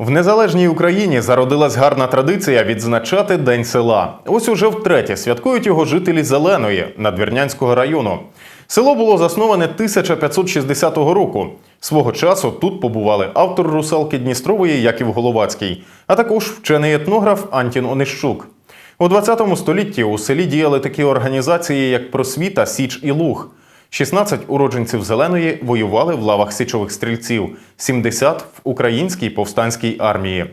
В незалежній Україні зародилась гарна традиція відзначати День села. Ось уже втретє святкують його жителі Зеленої Надвірнянського району. Село було засноване 1560 року. Свого часу тут побували автор русалки Дністрової Яків Головацький, а також вчений етнограф Антін Онищук. У 20 столітті у селі діяли такі організації, як Просвіта, Січ і Луг. 16 уродженців зеленої воювали в лавах січових стрільців, 70 в українській повстанській армії.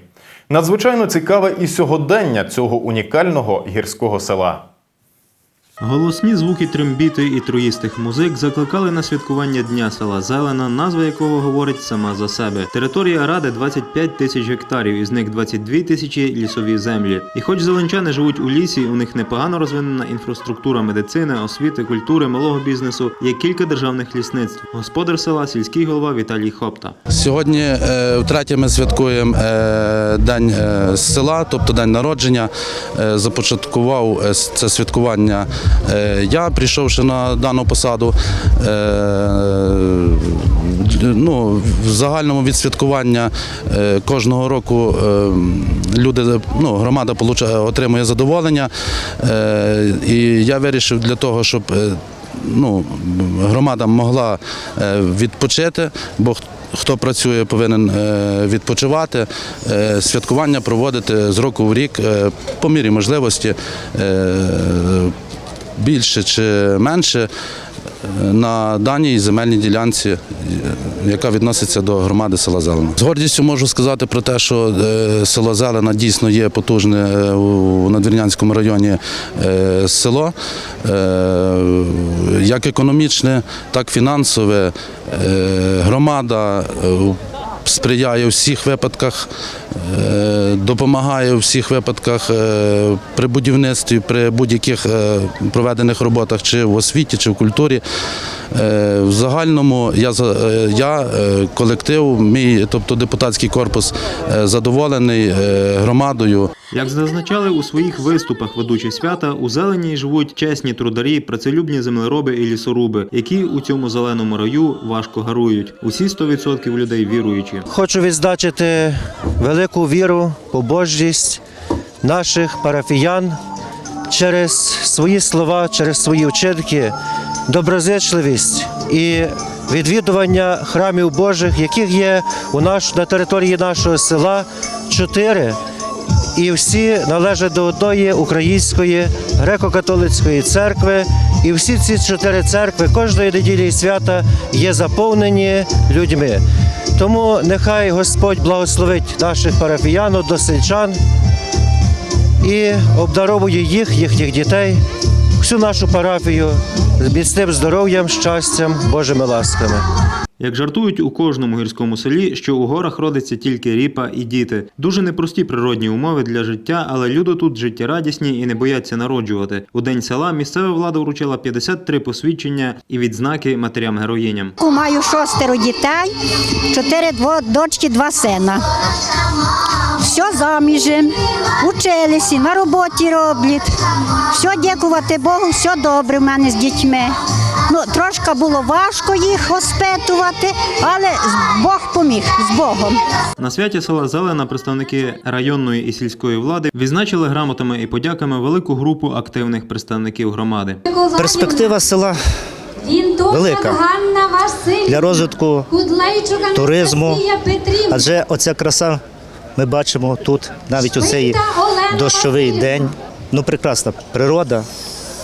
Надзвичайно цікаве і сьогодення цього унікального гірського села. Голосні звуки трембіти і троїстих музик закликали на святкування Дня села Зелена, назва якого говорить сама за себе. Територія ради 25 тисяч гектарів, із них 22 тисячі лісові землі. І хоч зеленчани живуть у лісі, у них непогано розвинена інфраструктура медицини, освіти, культури, малого бізнесу. Є кілька державних лісництв. Господар села, сільський голова Віталій Хопта. Сьогодні е, втретє ми святкуємо е, день е, села, тобто день народження. Започаткував це святкування я, прийшовши на дану посаду. Е, Ну, в загальному від святкування е, кожного року е, люди, ну, громада отримує задоволення. Е, І я вирішив для того, щоб е, ну, громада могла е, відпочити, бо хто працює, повинен е, відпочивати, е, святкування проводити з року в рік е, по мірі можливості е, більше чи менше. е, На даній земельній ділянці, е, яка відноситься до громади села Зелена. З гордістю можу сказати про те, що е, село Зелена дійсно є потужне у Надвірнянському районі село, як економічне, так фінансове. Громада сприяє у всіх випадках, е, допомагає у всіх випадках е, при будівництві, при будь-яких е, проведених роботах, чи в освіті, чи в культурі. В загальному я, я колектив, мій, тобто депутатський корпус, задоволений громадою. Як зазначали у своїх виступах ведучі свята, у зеленій живуть чесні трударі, працелюбні землероби і лісоруби, які у цьому зеленому раю важко гарують. Усі 100% людей віруючі. Хочу відзначити велику віру, побожність наших парафіян через свої слова, через свої вчинки, доброзичливість і відвідування храмів Божих, яких є у наш, на території нашого села чотири. І всі належать до одної української греко-католицької церкви. І всі ці чотири церкви кожної неділі і свята є заповнені людьми. Тому нехай Господь благословить наших парафіян, односельчан і обдаровує їх, їхніх дітей, всю нашу парафію з міцним здоров'ям, щастям, Божими ласками. Як жартують у кожному гірському селі, що у горах родиться тільки ріпа і діти. Дуже непрості природні умови для життя, але люди тут життєрадісні і не бояться народжувати. У день села місцева влада вручила 53 посвідчення і відзнаки матерям-героїням. Маю шостеро дітей, чотири дочки, два сина. Все заміжем, училися, на роботі роблять. Все дякувати Богу, все добре в мене з дітьми. Трошки було важко їх оспитувати, але Бог поміг з Богом. На святі села Зелена представники районної і сільської влади відзначили грамотами і подяками велику групу активних представників громади. Перспектива села велика для розвитку туризму, адже оця краса ми бачимо тут, навіть у цей дощовий день. Ну, прекрасна природа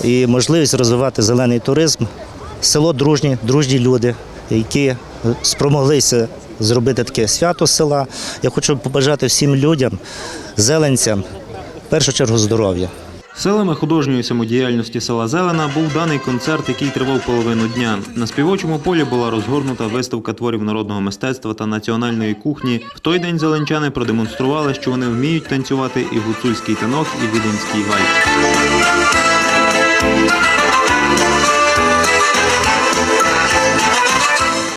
і можливість розвивати зелений туризм. Село дружні, дружні люди, які спромоглися зробити таке свято села. Я хочу побажати всім людям, зеленцям, в першу чергу здоров'я. Силами художньої самодіяльності села Зелена був даний концерт, який тривав половину дня. На співочому полі була розгорнута виставка творів народного мистецтва та національної кухні. В той день зеленчани продемонстрували, що вони вміють танцювати і гуцульський танок, і віденський вальс.